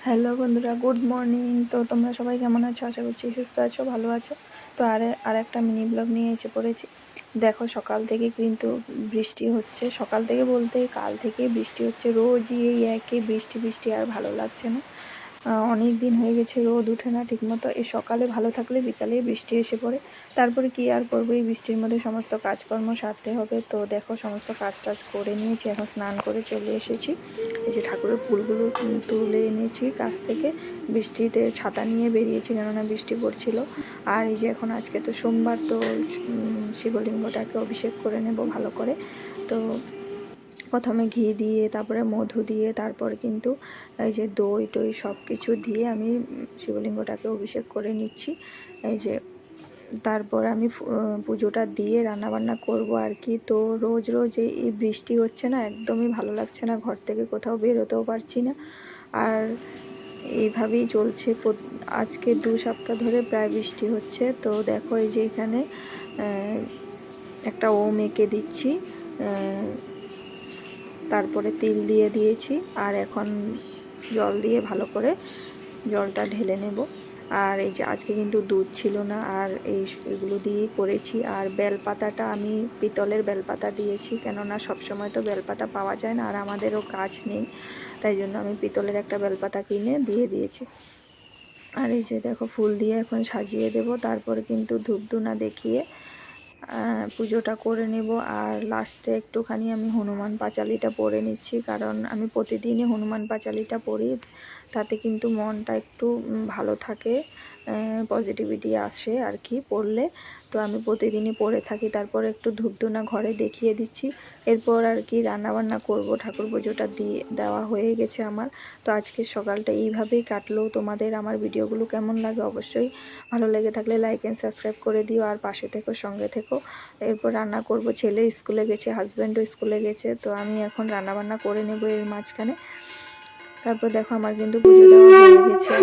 Hello বন্ধুরা, good morning. তো তোমরা সবাই কেমন আছো? আশা করছি সুস্থ আছো, ভালো আছো। তো আর আর একটা মিনি ব্লগ নিয়ে এসে পড়েছি। দেখো, সকাল থেকে কিন্তু বৃষ্টি হচ্ছে। সকাল থেকে বলতে কাল থেকে বৃষ্টি হচ্ছে। রোজই এই একই বৃষ্টি বৃষ্টি আর ভালো লাগছে না। অনেক দিন হয়ে গেছে, রোদ উঠে না ঠিকমতো। এই সকালে ভালো থাকলে বিকালে বৃষ্টি এসে পড়ে। তারপরে কি আর করব? এই বৃষ্টির মধ্যে সমস্ত কাজকর্ম সারতে হবে। তো দেখো, সমস্ত কাজ টাজ করে নিয়েছি, এখন স্নান করে চলে এসেছি। এই যে ঠাকুরের ফুলগুলো তুলে এনেছি কাছ থেকে। বৃষ্টিতে ছাতা নিয়ে বেরিয়েছি, কেননা বৃষ্টি পড়ছিল। আর এই যে এখন আজকে তো সোমবার, তো শিবলিঙ্গটাকে অভিষেক করে নেব ভালো করে। তো প্রথমে ঘি দিয়ে, তারপরে মধু দিয়ে, তারপর কিন্তু এই যে দই টই সব কিছু দিয়ে আমি শিবলিঙ্গটাকে অভিষেক করে নিচ্ছি। এই যে তারপর আমি পুজোটা দিয়ে রান্নাবান্না করব আর কি। তো রোজ রোজ এই বৃষ্টি হচ্ছে না, একদমই ভালো লাগছে না, ঘর থেকে কোথাও বেরোতেও পারছি না। আর এইভাবেই চলছে আজকে দু সপ্তাহ ধরে প্রায় বৃষ্টি হচ্ছে। তো দেখো এই যে এখানে একটা ওম এঁকে দিচ্ছি। তারপরে তিল দিয়ে দিয়েছি আর এখন জল দিয়ে ভালো করে জলটা ঢেলে নেব। আর এই যে আজকে কিন্তু দুধ ছিল না আর এই এগুলো দিয়েই করেছি। আর বেলপাতাটা আমি পিতলের বেলপাতা দিয়েছি কেননা সবসময় তো বেলপাতা পাওয়া যায় না আর আমাদেরও কাজ নেই। তাই জন্য আমি পিতলের একটা বেলপাতা কিনে দিয়ে দিয়েছি। আর এই যে দেখো ফুল দিয়ে এখন সাজিয়ে দেব। তারপরে কিন্তু ধূপধুনা দেখিয়ে পুজোটা করে নেব। আর লাস্টে একটুখানি আমি হনুমান পাঁচালিটা পরে নিচ্ছি, কারণ আমি প্রতিদিনই হনুমান পাঁচালিটা পরি। তাতে কিন্তু মনটা একটু ভালো থাকে। পজিটিভিটি আসে আর কি পড়লে। তো আমি প্রতিদিনই পড়ে থাকি। তারপর একটু ধূপধুনা ঘরে দেখিয়ে দিচ্ছি। এরপর আর কি রান্নাবান্না করব, ঠাকুর পুজোটা দিয়ে দেওয়া হয়ে গেছে আমার। তো আজকে সকালটা এইভাবেই কাটলো। তোমাদের আমার ভিডিওগুলো কেমন লাগে অবশ্যই ভালো লেগে থাকলে লাইক অ্যান্ড সাবস্ক্রাইব করে দিও। আর পাশে থেকো, সঙ্গে থেকো। এরপর রান্না করব। ছেলে স্কুলে গেছে হাজব্যান্ডও স্কুলে গেছে। তো আমি এখন রান্নাবান্না করে নেব এর মাঝখানে। তারপর দেখো আমার কিন্তু পুজো দেওয়া হয়ে গেছে।